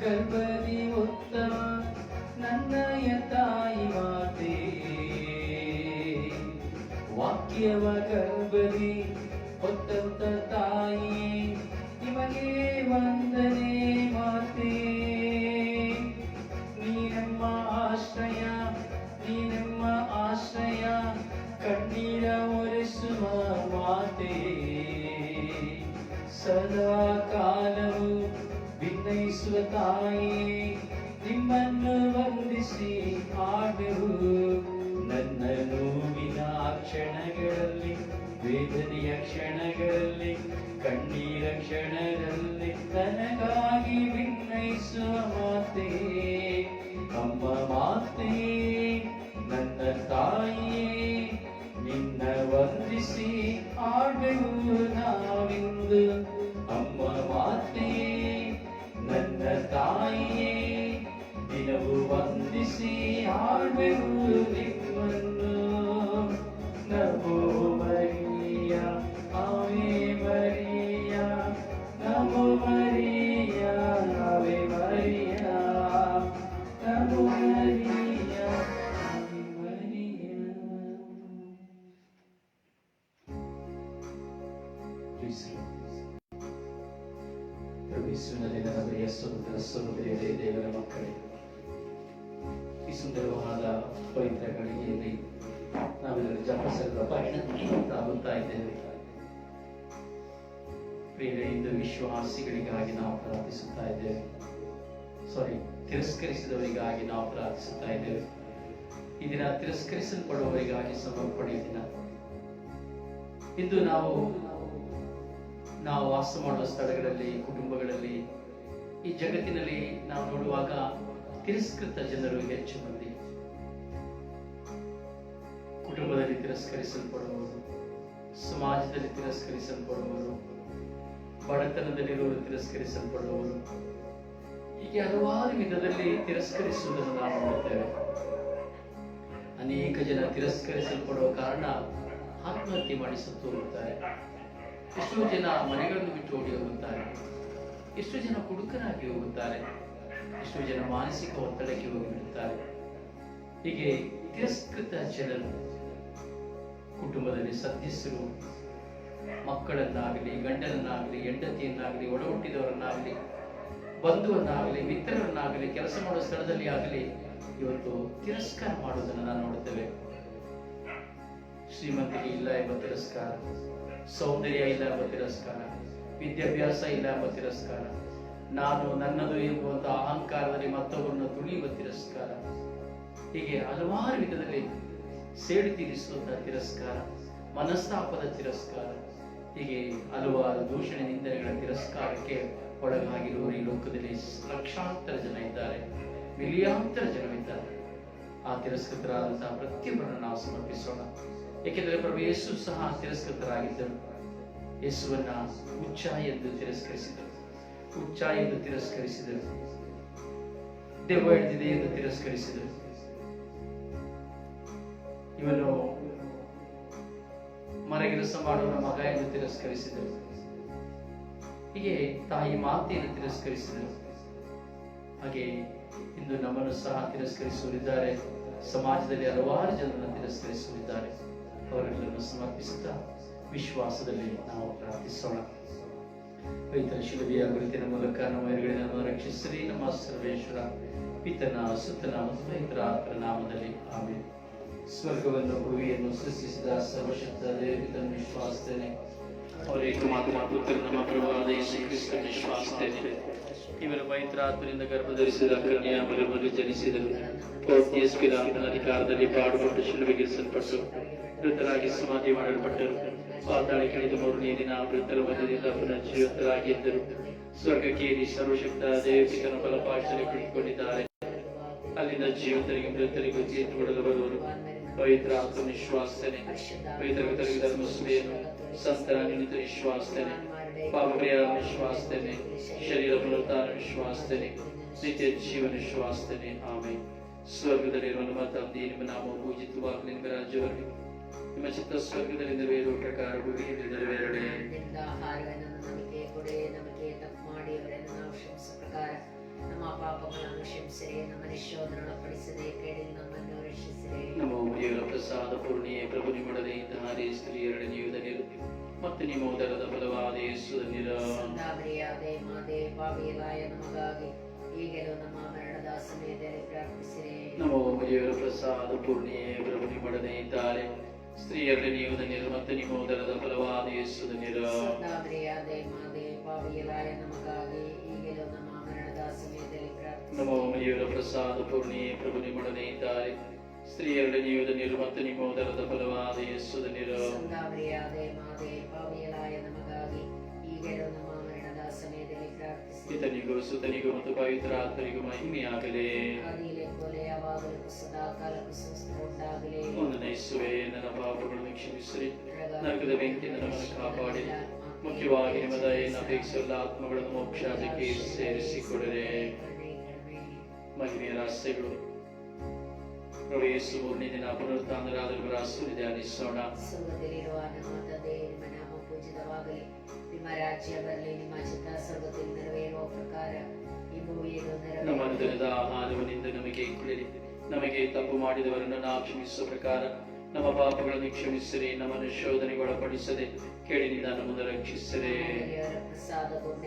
ಗರ್ಭದಿ ಉತ್ತಮ ಕ್ಷಣಗಳಲ್ಲಿ ವೇದನೆಯ ಕ್ಷಣಗಳಲ್ಲಿ ಕಣ್ಣೀರ ಕ್ಷಣದಲ್ಲಿ ನನಗಾಗಿ ವಿನಯಿಸುವ ಮಾತೆ ಅಮ್ಮ ಮಾತೆ ನನ್ನ ತಾಯಿಯೇ ನಿನ್ನ ವಂದಿಸಿ ಆಡುವು ನಾವಿಂದು ಅಮ್ಮ ಮಾತೆ ನನ್ನ ತಾಯಿಯೇ ದಿನವು ವಂದಿಸಿ ಆಡುವು ಪವಿತ್ರ ನಾವೆಲ್ಲರೂ ಜಪಸರದ ಪಯಣವಾಗುತ್ತಾ ಇದ್ದೇವೆ. ಪ್ರಿಯರೇ, ಇಂದು ವಿಶ್ವಾಸಿಗಳಿಗಾಗಿ ನಾವು ಪ್ರಾರ್ಥಿಸುತ್ತಾ ಇದ್ದೇವೆ. ಸಾರಿ ತಿರಸ್ಕರಿಸಿದವರಿಗಾಗಿ ನಾವು ಪ್ರಾರ್ಥಿಸುತ್ತಾ ಇದ್ದೇವೆ. ಈ ದಿನ ತಿರಸ್ಕರಿಸಲ್ಪಡುವವರಿಗಾಗಿ ಸಮರ್ಪಣೆ ದಿನ. ಇಂದು ನಾವು ನಾವು ವಾಸ ಮಾಡುವ ಸ್ಥಳಗಳಲ್ಲಿ, ಕುಟುಂಬಗಳಲ್ಲಿ, ಈ ಜಗತ್ತಿನಲ್ಲಿ ನಾವು ನೋಡುವಾಗ ತಿರಸ್ಕೃತ ಜನರು ಹೆಚ್ಚು ಕುಟುಂಬದಲ್ಲಿ ತಿರಸ್ಕರಿಸಲ್ಪಡುವವರು ಸಮಾಜದಲ್ಲಿ ತಿರಸ್ಕರಿಸಲ್ಪಡುವವರು ಬಡತನದಲ್ಲಿರುವವರು ತಿರಸ್ಕರಿಸಲ್ಪಡುವವರು ಹೀಗೆ ಹಲವಾರು ವಿಧದಲ್ಲಿ ತಿರಸ್ಕರಿಸುವುದನ್ನು ನಾವು ನೋಡುತ್ತೇವೆ. ಅನೇಕ ಜನ ತಿರಸ್ಕರಿಸಲ್ಪಡುವ ಕಾರಣ ಆತ್ಮಹತ್ಯೆ ಮಾಡಿ ಸತ್ತು ಎಷ್ಟೋ ಜನ ಮನೆಗಳನ್ನು ಬಿಟ್ಟು ಓಡಿ ಹೋಗುತ್ತಾರೆ. ಎಷ್ಟೋ ಜನ ಕುಡುಕರಾಗಿ ಹೋಗುತ್ತಾರೆ. ಎಷ್ಟೋ ಜನ ಮಾನಸಿಕ ಒತ್ತಡಕ್ಕೆ ಹೋಗಿಬಿಡುತ್ತಾರೆ. ಹೀಗೆ ತಿರಸ್ಕೃತ ಜನರು ಕುಟುಂಬದಲ್ಲಿ ಸದಸ್ಯರು ಮಕ್ಕಳನ್ನಾಗಲಿ, ಗಂಡನನ್ನಾಗಲಿ, ಹೆಂಡತಿಯನ್ನಾಗಲಿ ಒಡ ಹುಟ್ಟಿದವರನ್ನಾಗಲಿ ಬಂಧುವನ್ನಾಗಲಿ, ಮಿತ್ರರನ್ನಾಗಲಿ, ಕೆಲಸ ಮಾಡುವ ಸ್ಥಳದಲ್ಲಿ ಆಗಲಿ ಇವತ್ತು ತಿರಸ್ಕಾರ ಮಾಡುವುದನ್ನು ನಾವು ನೋಡುತ್ತೇವೆ. ಶ್ರೀಮಂತಿಗೆ ಇಲ್ಲ ಎಂಬ ತಿರಸ್ಕಾರ, ಸೌಂದರ್ಯ ಇಲ್ಲ ಎಂಬ ತಿರಸ್ಕಾರ, ವಿದ್ಯಾಭ್ಯಾಸ ಇಲ್ಲ ಎಂಬ ತಿರಸ್ಕಾರ, ನಾನು ನನ್ನದು ಎಂಬುವಂತಹ ಅಹಂಕಾರದಲ್ಲಿ ಮತ್ತೊಬ್ಬರನ್ನು ತುಳಿಯುವ ತಿರಸ್ಕಾರ, ಹೀಗೆ ಹಲವಾರು ವಿಧದಲ್ಲಿ ಸೇಡು ತೀರಿಸುವಂತಹ ತಿರಸ್ಕಾರ, ಮನಸ್ತಾಪದ ತಿರಸ್ಕಾರ, ಹೀಗೆ ಹಲವಾರು ದೂಷಣೆ ನಿಂದನೆಗಳ ತಿರಸ್ಕಾರಕ್ಕೆ ಒಳಗಾಗಿರುವವರು ಈ ಲೋಕದಲ್ಲಿ ಲಕ್ಷಾಂತರ ಜನ ಇದ್ದಾರೆ, ಮಿಲಿಯಾಂತರ ಜನರಿದ್ದಾರೆ. ಆ ತಿರಸ್ಕೃತರಾದಂತಹ ಪ್ರತಿಯೊಬ್ಬರನ್ನು ನಾವು ಸಮರ್ಪಿಸೋಣ. ಏಕೆಂದರೆ ಪ್ರಭು ಯೇಸು ಸಹ ತಿರಸ್ಕೃತರಾಗಿದ್ದರು. ಯೇಸುವನ್ನ ಹುಚ್ಚ ಎಂದು ತಿರಸ್ಕರಿಸಿದರು. ಹುಚ್ಚ ಎಂದು ತಿರಸ್ಕರಿಸಿದರು. ದೆವ್ವ ಹಿಡಿದಿದೆ ಎಂದು ತಿರಸ್ಕರಿಸಿದರು. ಇವನು ಮರಗೆಲಸ ಮಾಡುವ ಮಗ ಎಂದು ತಿರಸ್ಕರಿಸಿದರು. ಹೀಗೆ ತಾಯಿ ಮಾತೆಯನ್ನು ತಿರಸ್ಕರಿಸಿದರು. ಹಾಗೆ ಇಂದು ನಮ್ಮನ್ನು ಸಹ ತಿರಸ್ಕರಿಸುವರಿದ್ದಾರೆ ಸಮಾಜದಲ್ಲಿ ಹಲವಾರು ಜನರನ್ನು ತಿರಸ್ಕರಿಸುವರಿದ್ದಾರೆ ಅವರೆಲ್ಲರನ್ನು ಸಮರ್ಪಿಸುತ್ತಾ ವಿಶ್ವಾಸದಲ್ಲಿ ನಾವು ಪ್ರಾರ್ಥಿಸೋಣ. ರೈತರ ಶಿಲುಬೆಯ ಗುರುತಿನ ಮೂಲಕ ನಮ್ಮ ನಮ್ಮ ರಕ್ಷಿಸಲಿ ನಮ್ಮ ಸರ್ವೇಶ್ವರ, ಪಿತನ, ಸುತನ ಮತ್ತು ರೈತರ ನಾಮದಲ್ಲಿ ಆಮೇಲೆ ಸ್ವರ್ಗವನ್ನು ಭೂಮಿಯನ್ನು ಸೃಷ್ಟಿಸಿದ ಸರ್ವಶಕ್ತ ದೇವಿತನ್ನು ವಿಶ್ವಾಸ್ತೇನೆ ಅವರ ಏಕಮಾತ್ರ ಪುತ್ರ, ನಮ್ಮ ಪ್ರಭುವಾದ ಯೇಸು ಕ್ರಿಸ್ತನ ಇವರ ಇವರು ಪವಿತ್ರಾತ್ಮರಿಂದ ಗರ್ಭಧರಿಸಿದ ಕನ್ಯಾ ಮರಮರು ಜನಿಸಿದರು. ಪಿಲಾತನ ಅಧಿಕಾರದಲ್ಲಿ ಪಾಡುಪಟ್ಟು ಶಿಲುಬೆಗಿರಿಸಲ್ಪಟ್ಟು ಮೃತರಾಗಿ ಸಮಾಧಿ ಮಾಡಲ್ಪಟ್ಟರು. ಪಾತಾಳಿ ಕಳೆದು ಮೂರನೇ ದಿನ ಮೃತರ ಮಧ್ಯದಿಂದ ಪುನಃ ಸ್ವರ್ಗಕ್ಕೇರಿ ಸರ್ವಶಕ್ತ ದೇವಪಿತನ ಫಲಪಾಶನೆ ಕುಳಿತುಕೊಂಡಿದ್ದಾರೆ. ಅಲ್ಲಿಂದ ಜೀವಿತರಿಗೆ ಮೃತರಿಗೂ ತೀರ್ಪು ಕೊಡಲು ಬರುವರು. ಪವಿತ್ರ ಆತ್ಮ ವಿಶ್ವಾಸನೆ ಪವಿತ್ರ ಧರ್ಮ ಸುಳಿಯನ್ನು ಸಂತರ ನಿಮಿತ್ತ ವಿಶ್ವಾಸನೆ ಪಾಪಪ್ರಿಯ ವಿಶ್ವಾಸನೆ ಶರೀರ ಪುನರುತ್ಥಾನ ವಿಶ್ವಾಸನೆ ನಿತ್ಯ ಜೀವನ ವಿಶ್ವಾಸನೆ ಆಮೆ ಸ್ವರ್ಗದಲ್ಲಿರುವ ನಮ್ಮ ತಂದೆ ನಿಮ್ಮ ನಾಮ ಪೂಜಿತವಾಗಲಿ ನಿಮ್ಮ ರಾಜ್ಯವರಲಿ ನಿಮ್ಮ ಚಿತ್ತ ಸ್ವರ್ಗದಲ್ಲಿ ನೆರವೇರುವ ಪ್ರಕಾರ ಭೂಮಿಯಲ್ಲಿ ಪ್ರಕಾರ ನಮ್ಮ ಪಾಪಗಳನ್ನು ಕ್ಷಮಿಸಿರಿ, ನಮ್ಮ ನಿಶೋಧನೊಳಪಡಿಸದೆ ಕೇಳಿ ನಮ್ಮನ್ನು ರಕ್ಷಿಸಿರಿ ನಮೋ ದೇವರ ಪ್ರಸಾದ ಪೂರ್ಣಿಯೇ ಪ್ರಭು ನಿಮ್ಮೊಡನೆ ಇದ್ದಾರೆ ಸ್ತ್ರೀಯರಡೆ ನೀವು ಧನ್ಯರು ಮತ್ತು ನಿಮ್ಮ ಉದರದ ಫಲವಾದ ಯೇಸು ಧನ್ಯರ ಸಂದಾಮರಿಯಾದೆ ಮಾತೆ ಪಾವಿಯಲಾಯ ನಮಗಾಗಿ ಈಗಲೂ ನಮ್ಮ ಮರಣದ ಸಮಯದಲ್ಲಿ ಪ್ರಾರ್ಥಿಸಿರಿ ನಮೋ ದೇವರ ಪ್ರಸಾದ ಪೂರ್ಣಿಯೇ ಪ್ರಭು ನಿಮ್ಮೊಡನೆ ಇದ್ದಾರೆ ಸ್ತ್ರೀಯರಡೆ ನೀವು ಧನ್ಯರು ಮತ್ತು ನಿಮ್ಮ ಉದರದ ಫಲವಾದ ಯೇಸು ಧನ್ಯರ ಸಂದಾಮರಿಯಾದೆ ಮಾತೆ ಪಾವಿಯಲಾಯ ನಮಗಾಗಿ ಈಗಲೂ ನಮ್ಮ ಮರಣದ ಸಮಯದಲ್ಲಿ ನಮೋ ಪ್ರಾರ್ಥಿಸಿರಿ ದೇವರ ಪ್ರಸಾದ ಪೂರ್ಣಿಯೇ ಪ್ರಭು ನಿಮ್ಮೊಡನೆ ಇದ್ದಾರೆ ಸ್ತ್ರೀಯರಡೆ ನೀವು ಧನ್ಯರು ಮತ್ತು ನಿಮ್ಮ ಉದರದ ಫಲವಾದ ಯೇಸು ಧನ್ಯರ ಸಂದಾಮರಿಯಾದೆ ಮಾತೆ ಪಾವಿಯಲಾಯ ನಮಗಾಗಿ ಈಗಲೂ ನಮ್ಮ ಮರಣದ ಸಮಯದಲ್ಲಿ ಪ್ರಾರ್ಥಿಸಿರಿ ಪಿತನಿಗೂ ಸುತನಿಗೂ ಮತ್ತು ಪವಿತ್ರ ಆತ್ಮರಿಗೂ ಮಹಿಮೆಯಾಗಲಿ ಆದಿಲೆ ಕೊಲೆ ಯಾವಾಗಲೂ ಸದಾ ಕಾಲಕ್ಕೂ ಸ್ವಸ್ಥ ಉಂಟಾಗಲಿ ಒಂದು ನೈಸುವೆ ನನ್ನ ಪಾಪಗಳನ್ನು ಕ್ಷಮಿಸಿರಿ ನರಕದ ಬೆಂಕಿಯಿಂದ ನಮ್ಮನ್ನು ಕಾಪಾಡಿ ಮುಖ್ಯವಾಗಿ ನಿಮ್ಮ ದಯೆಯನ್ನು ಅಪೇಕ್ಷಿಸುವ ಆತ್ಮಗಳನ್ನು ಮೋಕ್ಷಾದಕ್ಕೆ ಸೇರಿಸಿಕೊಡರೆ ಮಹಿಮೆಯ ರಹಸ್ಯಗಳು ಪ್ರಭು ಯೇಸು ಮೂರನೇ ದಿನ ಪುನರುತ್ಥಾನರಾದವರ ಸೂರ್ಯ ಧ್ಯಾನಿಸೋಣ ಸ್ವರ್ಗದಲ್ಲಿರುವ ನಮ್ಮ ತಂದೆ ನಿಮ್ಮ ನಾಮ ಪೂಜಿತವಾಗಲಿ. ನಿಮ್ಮ ರಾಜ್ಯ ಬರಲಿ ನಿಮ್ಮ ಚಿತ್ತ ಸ್ವರ್ಗದಲ್ಲಿ ನೆರವೇರುವ ಪ್ರಕಾರ ಈ ಭೂಮಿಯಲ್ಲೂ ನಮ್ಮ ನೆರವೇರಲಿ ದಿನದ ಆಹಾರವನ್ನಿಂದ ನಮಗೆ ಕೊಡಿರಿ ನಮಗೆ ತಪ್ಪು ಮಾಡಿದವರನ್ನು ನಾವು ಕ್ಷಮಿಸುವ ಪ್ರಕಾರ ನಮ್ಮ ಪಾಪಗಳನ್ನು ಕ್ಷಮಿಸಿರಿ ನಮ್ಮನ್ನು ಶೋಧನೆಗೆ ಒಳಪಡಿಸದೆ ಕೇಳಿನಿಂದ ನಮ್ಮನ್ನು ರಕ್ಷಿಸಿರಿ. ಪ್ರಸಾದ ಪ್ರಭು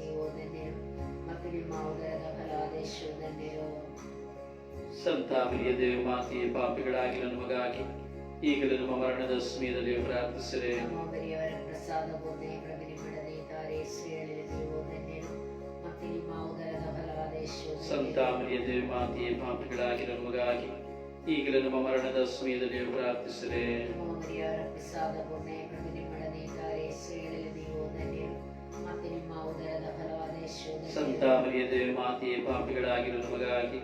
ನೀವು ಧನ್ಯರು ಮತ್ತೆ ನಿಮ್ಮ ಉದರದ ಫಲವಾದ ಯೇಸು ಧನ್ಯರು ಸಂತ ಮೇದೆ ಮಾತೆಯೇ ಪಾಪಿಗಳಾಗಿರ ನಮಗಾಗಿ ಈಗಲೂ ನಮ್ಮ ಮರಣದ ಸಮಯದಲ್ಲಿಯೂ ಪ್ರಾರ್ಥಿಸರೆ ನಮೋ ಮರಿಯವರ ಪ್ರಸಾದ ಪೂರ್ಣೆ ಪ್ರಭು ನಿಮ್ಮಡನೆ ತಾರೆ ಶ್ರೀಯಲ್ಲಿ ನೀವು ಧನ್ಯರು ಮತ್ತೆ ನಿಮ್ಮ ಉದರದ ಫಲವಾದ ಯೇಸು ಸಂತ ಮೇದೆ ಮಾತೆಯೇ, ಪಾಪಿಗಳಾಗಿರೋ ನಮಗಾಗಿ ಈಗಲೇ ನಮ್ಮ ಮರಣದ ಸಮಯದಲ್ಲಿ ಪ್ರಾರ್ಥಿಸಿರೆ. ನಮೋ ಮರಿಯವರ ಪ್ರಸಾದ ಮಾತೆಯೇ ಪ್ರಭು ನಿಮ್ಮಡನೆ ಈಗಲೇ ನಮ್ಮ ಮರಣದ ಧನ್ಯರು ಮತ್ತೆ ನಿಮ್ಮ ಉದರದ ಫಲವಾದ ಯೇಸು ಸಂತ ಮೇದೆ ಮಾತೆಯೇ ಪಾಪಿಗಳಾಗಿರೋ ನಮಗಾಗಿ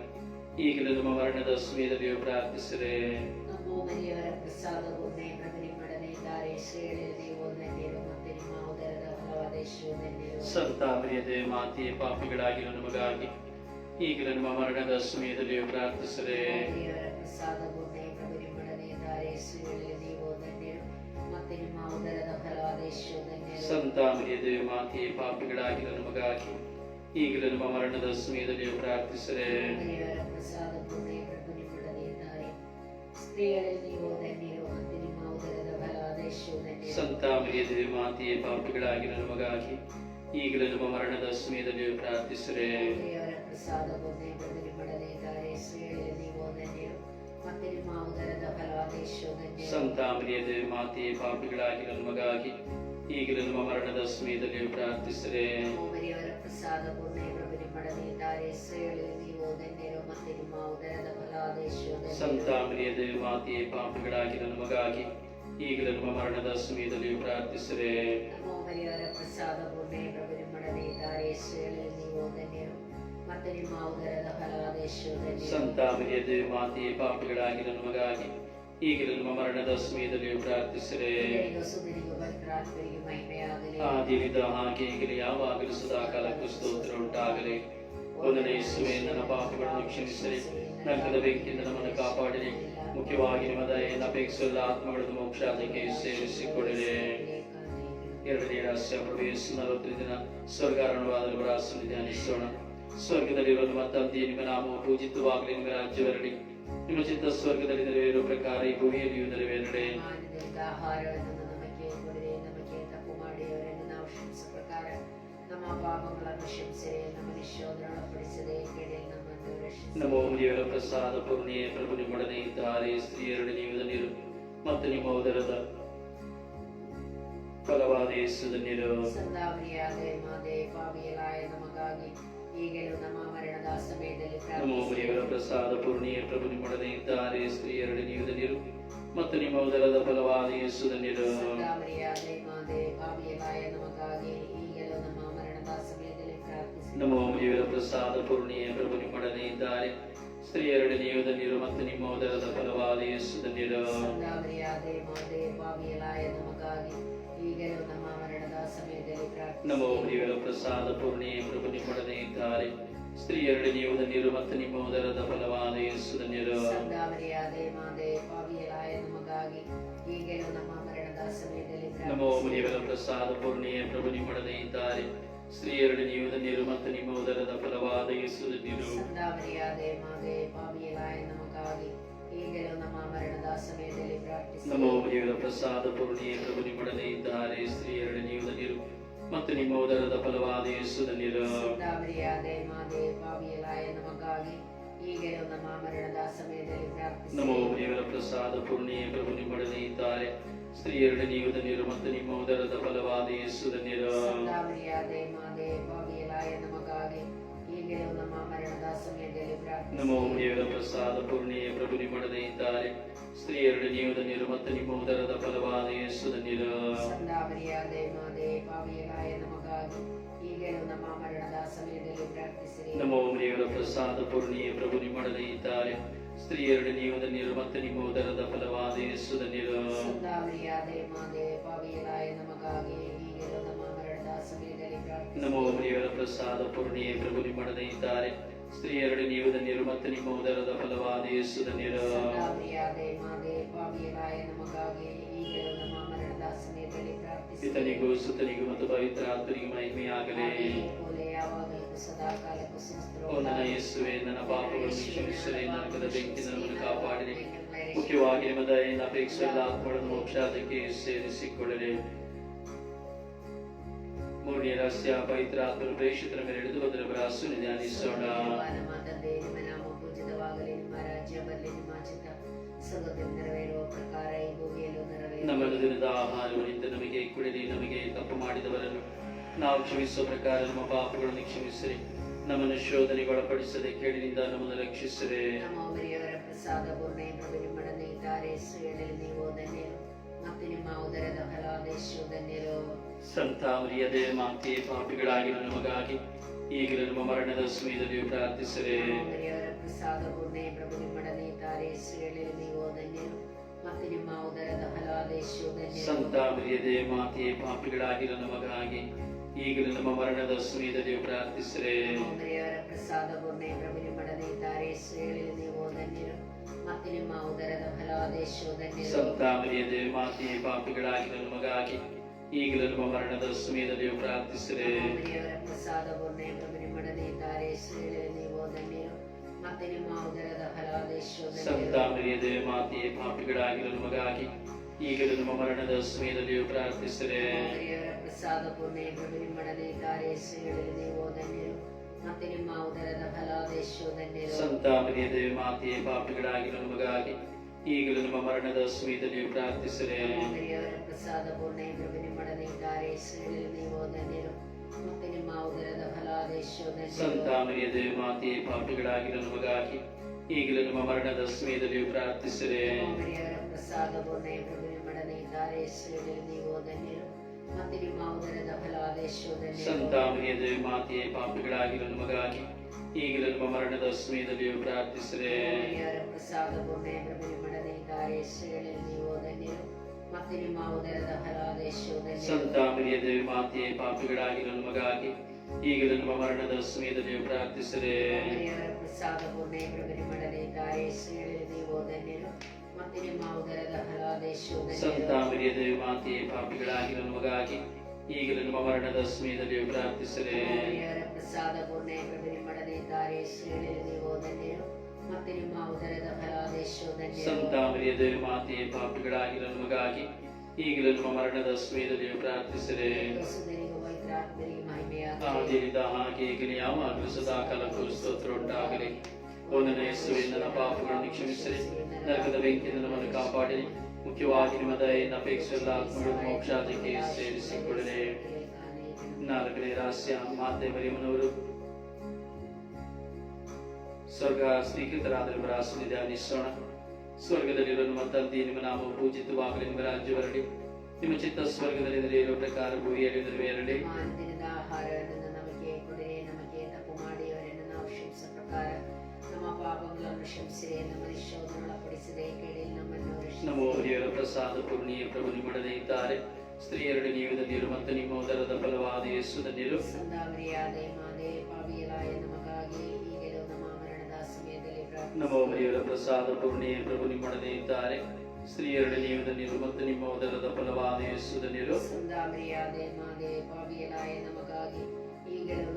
ಈಗಲೇ ನಮ್ಮ ಮರಣದ ಸಮಯದಲ್ಲಿ ಪ್ರಾರ್ಥಿಸಿರೆ. ನಮೋ ಮರಿಯವರ ಪ್ರಸಾದ ಪೂರ್ಣೆ ಪ್ರಭು ನಿಮ್ಮಡನೆ ತಾರೆ ಶ್ರೀಯಲ್ಲಿ ನೀವು ಧನ್ಯರು ಮತ್ತೆ ನಿಮ್ಮ ಸಂತ ಮೇದೆ ಮಾತೆಯೇ ಪಾಪಿಗಳಾಗಿರೋ ನಮಗಾಗಿ ಈಗಲೂ ನಮ್ಮ ಮರಣದ ಸಮಯದಲ್ಲಿ ಪ್ರಾರ್ಥಿಸಿರೆ ಸಂತ ಮೇದೆ ಮಾತೆಯೇ ಪಾಪಿಗಳಾಗಿರೋ ನಮಗಾಗಿ ಈಗಲೂ ನಮ್ಮ ಮರಣದ ಸಮಯದಲ್ಲಿ ಪ್ರಾರ್ಥಿಸಿರೆ ದೇವರ ಮಾತೆಯೇ ಪಾಪಿಗಳಾಗಿರ ನಮಗಾಗಿ ಈಗಲೇ ನಮ್ಮ ಮರಣದ ಸಮಯದಲ್ಲಿ ಪ್ರಾರ್ಥಿಸಿರೆ. ದೇವರ ಪ್ರಸಾದ ಪೂರ್ಣೆ ಪ್ರಭು ನಿಮ್ಮಡನೆ ತಾರೆ ಸ್ತ್ರೀಯಲ್ಲಿ ನೀವು ಧನ್ಯರು ಮತ್ತೆ ನಿಮ್ಮ ಉದರದ ಫಲವಾದ ಯೇಸು ಧನ್ಯರು ಸಂತ ಮೇದೆ ಮಾತೆಯೇ ಪಾಪಿಗಳಾಗಿರೋ ನಮಗಾಗಿ ಈಗಲೇ ನಮ್ಮ ಮರಣದ ಸಮಯದಲ್ಲಿ ಪ್ರಾರ್ಥಿಸಿರೆ. ಮರಿಯವರ ಪ್ರಸಾದ ಪೂರ್ಣ ಪ್ರಭು ನಿಮ್ಮೊಡನೆ ಇದ್ದಾರೆ. ಸ್ತ್ರೀಯಲ್ಲಿ ನೀವು ಧನ್ಯರು ಮತ್ತೆ ನಿಮ್ಮ ಉದರದ ಫಲವಾದ ಯೇಸು ಸಂತ ಮರಿಯದ ಮಾತೆಯೇ ಪಾಪಿಗಳಾಗಿ ನಮಗಾಗಿ ಈಗಲೂ ನಮ್ಮ ಮರಣದ ಸಮಯದಲ್ಲಿ ಪ್ರಾರ್ಥಿಸಿದೆ ನಮೋ ಮರಿಯವರ ಪ್ರಸಾದ ಪೂರ್ಣ ಪ್ರಭು ನಿಮ್ಮೊಡನೆ ಇದ್ದಾರೆ. ಸ್ತ್ರೀಯಲ್ಲಿ ನೀವು ಧನ್ಯರು ಮತ್ತೆ ನಿಮ್ಮ ಉದರದ ಸಂತ ಮರಿಯದ ನಮಗಾಗಿ ಈಗಲೂ ನಮ್ಮ ಮರಣದ ಸಮಯದಲ್ಲಿ ಪ್ರಾರ್ಥಿಸಿದೆ ಆದಿಲಿದ ಹಾಗೆ ಈಗಲೇ ಯಾವಾಗಲೂ ಸದಾ ಕಾಲಕ್ಕೂ ಸ್ತೋತ್ರ ಉಂಟಾಗಲಿ ಒಂದನೇ ಯೇಸುವೆ, ನನ್ನ ಪಾಪಗಳನ್ನು ಕ್ಷಮಿಸಿರಿ. ನರಕದ ಬೆಂಕಿಯಿಂದ ನಮ್ಮನ್ನು ಕಾಪಾಡಿರಿ. ಮುಖ್ಯವಾಗಿ ನಿಮ್ಮ ದಯೆಯನ್ನು ಆತ್ಮಗಳ ಆತ್ಮಗಳನ್ನು ಮೋಕ್ಷಾದಕ್ಕೆ ಸೇವಿಸಿಕೊಡಲಿ ಎರಡನೇ ರಹಸ್ಯ ಪ್ರಭು ಯೇಸು ನಲವತ್ತು ದಿನ ಸ್ವರ್ಗಾರಣವಾದ ರಾಸನ್ನು ಧ್ಯಾನಿಸೋಣ. ಸ್ವರ್ಗದಲ್ಲಿರುವ ನಿಮ್ಮ ತಂದೆ ನಿಮ್ಮ ನಾಮವು ಪೂಜಿತವಾಗಲಿ, ನಿಮ್ಮ ರಾಜ್ಯ ಬರಲಿ. ನಿಮ್ಮ ಚಿತ್ತ ಸ್ವರ್ಗದಲ್ಲಿ ನೆರವೇರುವ ಪ್ರಕಾರ ಈ ಭೂಮಿಯಲ್ಲಿಯೂ ನೆರವೇರಲಿ. ಪಾಪಗಳನ್ನು ಕ್ಷಮಿಸಿರಿ ನಮ್ಮ ನಮ್ಮನ್ನು ರಕ್ಷಿಸಿ. ದೇವರ ಪ್ರಸಾದ ಪೂರ್ಣಿಯ ಪ್ರಭು ನಿಮ್ಮೊಡನೆ ಇದ್ದಾರೆ ಸ್ತ್ರೀಯರಡೆ ನೀವು ನೀರು ಮತ್ತು ನಿಮ್ಮ ಉದರದ ಫಲವಾದ ಯೇಸುದ ನೀರು. ಸಂದಾಮರಿಯಾದೆ ಮಾತೆ ಪಾವಿಯಲಾಯ ನಮಗಾಗಿ ಈಗಲೂ ನಮ್ಮ ಮರಣದ ಸಮಯದಲ್ಲಿ ನಮೋ ದೇವರ ಪ್ರಸಾದ ಪೂರ್ಣಿಯ ಪ್ರಭು ನಿಮ್ಮೊಡನೆ ಇದ್ದಾರೆ ಸ್ತ್ರೀಯರಡೆ ನೀವು ನೀರು ಮತ್ತು ನಿಮ್ಮ ಉದರದ ಫಲವಾದ ಯೇಸುದ ನೀರು. ಸಂದಾಮರಿಯಾದೆ ಮಾತೆ ಪಾವಿಯಲಾಯ ನಮಗಾಗಿ ನಮೋ ದೇವರ ಪ್ರಸಾದ ಪೂರ್ಣಿಯ ಪ್ರಭು ನಿಮ್ಮೊಡನೆ ಇದ್ದಾರೆ ಸ್ತ್ರೀಯರೊಡನೆ ನೀವು ಧನ್ಯರು ಮತ್ತು ನಿಮ್ಮ ಉದರದ ಫಲವಾದ ಯೇಸು ಧನ್ಯರು ಮಾತೆ ಪಾವಿಯಲಾಯ ನಮಗಾಗಿ ಈಗಲೂ ನಮ್ಮ ಮರಣದ ಸಮಯದಲ್ಲಿ ಪ್ರಾರ್ಥಿಸಿರಿ ನಮೋ ದೇವರ ಪ್ರಸಾದ ಪೂರ್ಣಿಯ ಪ್ರಭು ನಿಮ್ಮೊಡನೆ ಇದ್ದಾರೆ ಸ್ತ್ರೀಯರೊಡನೆ ನೀವು ಧನ್ಯರು ಮತ್ತು ನಿಮ್ಮ ಉದರದ ಫಲವಾದ ಯೇಸು ಧನ್ಯರು ಮಾತೆ ಪಾವಿಯಲಾಯ ನಮಗಾಗಿ ಈಗಲೂ ನಮ್ಮ ಮರಣದ ಸಮಯದಲ್ಲಿ ನಮೋ ದೇವರ ಪ್ರಸಾದ ಪೂರ್ಣಿಯ ಪ್ರಭು ನಿಮ್ಮೊಡನೆ ಇದ್ದಾರೆ ಸ್ತ್ರೀಯರೊಡನೆ ನೀವು ಧನ್ಯರು ಮತ್ತು ನಿಮ್ಮ ಉದರದ ಫಲವಾದ ಯೇಸು ಧನ್ಯರು ಸಂದಾಮರಿಯಾದೆ ಮಾತೆ ಪಾವಿಯಲಾಯ ನಮಗಾಗಿ ಈಗಲೂ ನಮ್ಮ ಮರಣದ ಸಮಯದಲ್ಲಿ ಪ್ರಾರ್ಥಿಸಿರಿ ನಮೋ ದೇವರ ಪ್ರಸಾದ ಪೂರ್ಣಿಯೇ ಪ್ರಭು ನಿಮ್ಮೊಡನೆ ಇದ್ದಾರೆ ಸ್ತ್ರೀಯರೊಡನೆ ನೀವು ಧನ್ಯರು ಮತ್ತು ನಿಮ್ಮ ಉದರದ ಫಲವಾದ ಯೇಸು ಈಗಲೂ ನಮ್ಮ ಮರಣದ ಸಮಯದಲ್ಲಿ ಪ್ರಾರ್ಥಿಸಿರಿ ನಮೋ ದೇವರ ಪ್ರಸಾದ ಪುಣ್ಯ ಪ್ರಭು ನಿಮ್ಮೊಡನೆ ಇದ್ದಾರೆ. ಸ್ತ್ರೀಯರಡ ನೀವು ಧನ್ಯರು ಮತ್ತು ನಿಮ್ಮ ಉದರದ ಫಲವಾದ ಯೇಸು ಧನ್ಯರು ಸಂದಾಮರಿಯಾದೆ ಮಾತೆ ಪಾವಿಯಲಾಯ ನಮಗಾಗಿ ಈಗಲೂ ನಮ್ಮ ಮರಣದ ಸಮಯದಲ್ಲಿ ಪ್ರಾರ್ಥಿಸಿರಿ ನಮೋ ದೇವರ ಪ್ರಸಾದ ಪೂರ್ಣಿಯೇ ಪ್ರಭು ನಿಮ್ಮೊಡನೆ ಇದ್ದಾರೆ. ಸ್ತ್ರೀಯರಡ ನೀವು ಧನ್ಯರು ಮತ್ತು ನಿಮ್ಮ ಉದರದ ಫಲವಾದ ಯೇಸು ಧನ್ಯರು ಮಾತೆ ನಮಗಾಗಿ ನಮ್ಮ ದೇವರ ಪ್ರಸಾದ ಪೂರ್ಣಿಯೇ ಪ್ರಭು ನಿಮ್ಮೊಡನೆ ಇದ್ದಾರೆ ಸ್ತ್ರೀಯರೊಡನೆ ನೀವು ಮತ್ತು ನಿಮ್ಮ ಉದರದ ಫಲವಾದ ಯೇಸು ಧನ್ಯರು ಸಂದಾಮರಿಯಾದೆ ಮಾತೆ ಪಾವಿಯಲಾಯ ನಮಗಾಗಿ ಈಗಲೂ ನಮ್ಮ ದೇವರ ಪ್ರಸಾದ ಪೂರ್ಣಿಯೇ ಪ್ರಭು ನಿಮ್ಮೊಡನೆ ಇದ್ದಾರೆ ಸ್ತ್ರೀಯರಡೆ ನೀವು ಧನ್ಯರು ಮತ್ತು ನಿಮ್ಮ ಉದರದ ಫಲವಾದ ಯೇಸು ಧನ್ಯರು ಪಿತನಿಗೂ ಸುತನಿಗೂ ಮತ್ತು ಪವಿತ್ರ ಆತ್ಮನಿಗೂ ಮಹಿಮೆಯಾಗಲಿ. ಓ ನನ್ನ ಯೇಸುವೆ ನನ್ನ ಪಾಪಗಳನ್ನು ಶಿಕ್ಷಿಸಲಿ ನರಕದ ಬೆಂಕಿ ನನ್ನನ್ನು ಕಾಪಾಡಲಿ ಮುಖ್ಯವಾಗಿ ನಿಮ್ಮ ದಯೆಯನ್ನು ಅಪೇಕ್ಷಿಸಿದ ಆತ್ಮಗಳನ್ನು ಮೋಕ್ಷಾದಕ್ಕೆ ಸೇರಿಸಿಕೊಳ್ಳಲಿ ಮೂರನೇ ರಹಸ್ಯ ಪವಿತ್ರ ಆತ್ಮರು ಪ್ರೇಕ್ಷಿತರ ಮೇಲೆ ಹಿಡಿದು ಅದರ ಭರಾಸು ಧ್ಯಾನಿಸೋಣ ನೆರವೇರುವ ದಿನದ ಆಹಾರವನ್ನಿಂದ ನಮಗೆ ಕುಡಿರಿ ನಮಗೆ ತಪ್ಪು ಮಾಡಿದವರನ್ನು ನಾವು ಕ್ಷಮಿಸುವ ಪ್ರಕಾರ ನಮ್ಮ ಪಾಪಗಳನ್ನು ಕ್ಷಮಿಸಿರಿ. ನಮ್ಮನ್ನು ಶೋಧನೆಗೆ ಒಳಪಡಿಸದೆ ಕೇಳಿನಿಂದ ನಮ್ಮನ್ನು ರಕ್ಷಿಸಿರಿ. ಸಂತ ಮರಿಯದೇ ಮಾತೆ ಪಾಪಿಗಳಾಗಿರೋ ನಮಗಾಗಿ ಈಗಲೂ ನಮ್ಮ ಮರಣದ ಸಮಯದಲ್ಲಿ ಪ್ರಾರ್ಥಿಸಿರಿ. ಪ್ರಸಾದ ಧನ್ಯರು ಮಾತೆಯೇ ಪಾಪಿಗಳಾಗಿರ ನಮಗಾಗಿ ಈಗಲೂ ನಮ್ಮ ಮರಣದ ಸಮಯದಲ್ಲಿ ದೇವ ನಮ್ಮ ಮರಿಯವರ ಪ್ರಸಾದ ಪೂರ್ಣ ಪ್ರಭು ನಿಮ್ಮೊಡನೆ ಇದ್ದಾರೆ. ಸ್ತ್ರೀಯಲ್ಲಿ ನೀವು ಧನ್ಯರು. ಮತ್ತು ನಿಮ್ಮ ಉದರದ ಫಲವಾದ ಯೇಸು ಧನ್ಯರು. ಸಂತ ಮರಿಯದೇ ಮಾತೆ ಪಾಪಿಗಳಾಗಿರೋ ನಮಗಾಗಿ ಈಗಲೂ ನಮ್ಮ ಮರಣದ ಸಮಯದಲ್ಲಿ ದೇವ ಮರಿಯವರ ಪ್ರಸಾದ ಪೂರ್ಣ ಪ್ರಭು ನಿಮ್ಮೊಡನೆ ಇದ್ದಾರೆ. ನೀವು ಧನ್ಯರು. ಮತ್ತೆ ನಿಮ್ಮ ಉದರದ ಫಲವಾದ ಯೇಸು ಸಂತ ಧನ್ಯರು. ಮರಿಯದೇ ಮಾತೆ ಪಾಪಿಗಳಾಗಿರೋ ನಮಗಾಗಿ ಈಗಲೂ ನಮ್ಮ ಮರಣದ ಸಮಯದಲ್ಲಿಯೂ ಮರಿಯವರ ಪ್ರಸಾದ ಪೂರ್ಣ ನಿಮ್ಮೊಡನೆ ಇದ್ದಾರೆ ನೀವು ಧನ್ಯರು ಮತ್ತೆ ನಿಮ್ಮ ಉದರದ ಫಲವಾದ ಯೇಸು ಧನ್ಯರು ಸಂತ ಮರಿಯದೇ ಮಾತೆ ಪಾಪಿಗಳಾಗಿರೋ ನಮಗಾಗಿ ಈಗಲೂ ನಮ್ಮ ಮರಣದ ಸಮಯದಲ್ಲಿ ಪ್ರಾರ್ಥಿಸಿರಿ ಮರಿಯವರ ಪ್ರಸಾದ ಪೂರ್ಣ ನಿಮ್ಮೊಡನೆ ಇದ್ದಾರೆ ನೀವು ಧನ್ಯರು ಮತ್ತು ನಿಮ್ಮ ಉದರದ ಫಲವಾದ ಯೇಸು ಧನ್ಯರು ಸಂತ ಮರಿಯದೆ ನಮಗಾಗಿ ಈಗಲೂ ನಮ್ಮ ಮರಣದ ಸಮಯದಲ್ಲಿ ಪ್ರಾರ್ಥಿಸಿರೆ ಮರಿಯವರ ಪ್ರಸಾದ ಪೂರ್ಣ ಪ್ರಭು ನಿಮ್ಮೊಡನೆ ಇದ್ದಾರೆ ಸ್ತ್ರೀಗಳಲ್ಲಿ ನೀವು ಧನ್ಯರು ಮತ್ತು ನಿಮ್ಮ ಉದರದ ಫಲವಾದ ಯೇಸು ಸಂತ ಧನ್ಯರು ಮರಿಯದೆ ಮಾತೆ ಪಾಪಿಗಳಾಗಿರೋ ನಮಗಾಗಿ ಈಗಲೂ ನಮ್ಮ ಮರಣದ ಸಮಯದಲ್ಲಿಯೂ ಪ್ರಾರ್ಥಿಸಿದೆ ಪ್ರಸಾದ ಮತ್ತು ನಿಮ್ಮ ಉದರದ ಫಲವಾದ ಯೇಸು ಧನ್ಯರು ಸಂತ ಮರಿಯದೆ ಮಾತೆ ಪಾಪಿಗಳಾಗಿರೋ ನಮಗಾಗಿ ಈಗಲೂ ನಮ್ಮ ಮರಣದ ಸಮಯದಲ್ಲಿ ಪ್ರಾರ್ಥಿಸಿದೆ ಪ್ರಸಾದ ಪೂರ್ಣ ಸ್ತ್ರೀಗಳಲ್ಲಿ ನೀವು ಧನ್ಯರು ಮತ್ತು ನಿಮ್ಮ ಉದರದ ಫಲವಾದ ಯೇಸು ಸಂತ ಧನ್ಯರು ಮರಿಯದೆ ಮಾತೆ ಪಾಪಿಗಳಾಗಿರೋ ನಮಗಾಗಿ ಈಗಲೂ ನಮ್ಮ ಮರಣದ ಸಮಯದಲ್ಲಿ ಪ್ರಾರ್ಥಿಸಿರೆ ಪ್ರಸಾದ ಧನ್ಯರು ಮತ್ತು ನಿಮ್ಮ ಉದರದ ಮಾತೆ ಪಾಪಿಗಳಾಗಿರೋ ನಮಗಾಗಿ ಈಗಲೂ ನಮ್ಮ ಮರಣದ ಸಮಯದಲ್ಲಿ ಮಹಿಮೆಯಾಗಲಿ. ಆದಿಯಿಂದ ಹಾಗೆ ಈಗಲೂ ಯಾವಾಗಲೂ ಸದಾ ಕಾಲಕ್ಕೂ ಸ್ತೋತ್ರ ಉಂಟಾಗಲಿ ಒಂದನೇ ಯೇಸುವೆ ನನ್ನ ಪಾಪಗಳನ್ನು ಕ್ಷಮಿಸಿರಿ ನರಕದ ಬೆಂಕಿಯಿಂದ ನಮ್ಮನ್ನು ಕಾಪಾಡಿರಿ ಮುಖ್ಯವಾಗಿ ನಿಮ್ಮ ದಯೆಯನ್ನು ಅಪೇಕ್ಷೆಲ್ಲ ಆತ್ಮಗಳು ಮೋಕ್ಷಾದಿಗೆ ಸೇರಿಸಿಕೊಳ್ಳಲಿ ನಾಲ್ಕನೇ ರಹಸ್ಯ ಮಾತೆ ಮರಿಯಮ್ಮನವರು ಸ್ವರ್ಗ ಸ್ವೀಕೃತರಾದವರ ಆಸನಿದೆ ಧ್ಯಾನಿಸೋಣ ಸ್ವರ್ಗದಲ್ಲಿರುವ ನಮ್ಮ ತಂದೆ ನಿಮ್ಮ ನಾಮ ಪೂಜಿತವಾಗಲಿ ನಿಮ್ಮ ರಾಜ್ಯ ಬರಲಿ ನಿಮ್ಮ ಚಿತ್ತ ಸ್ವರ್ಗದಲ್ಲಿ ನೆಲೆಯಿರುವ ಪ್ರಕಾರ ಭೂಮಿಯಲ್ಲಿ ನೆರವೇರಲಿ ರಕ್ಷಿಸಿರಿ ದೇವರ ಪ್ರಸಾದ ಪೂರ್ಣಿಯ ಪ್ರಭು ನಿಮ್ಮೊಡನೆ ಇದ್ದಾರೆ. ಸ್ತ್ರೀಯರಡು ನೀವು ಧನ್ಯರು ಮತ್ತು ನಿಮ್ಮ ಉದರದ ಫಲವಾದ ಯೇಸು ಧನ್ಯರು ಸಂದಾಮರಿಯಾದೆ ಪಾವಿಯಲಾಯ ನಮಗಾಗಿ ಈಗಲೂ ನಮ್ಮ ದೇವರ ಪ್ರಸಾದ ಪೂರ್ಣಿಯ ಪ್ರಭು ನಿಮ್ಮೊಡನೆ ಇದ್ದಾರೆ. ಸ್ತ್ರೀಯರಡು ನೀವು ಧನ್ಯರು ಮತ್ತು ನಿಮ್ಮ ಉದರದ ಫಲವಾದ ಪಾವಿಯಲಾಯ ನಮಗಾಗಿ ಈಗಲೂ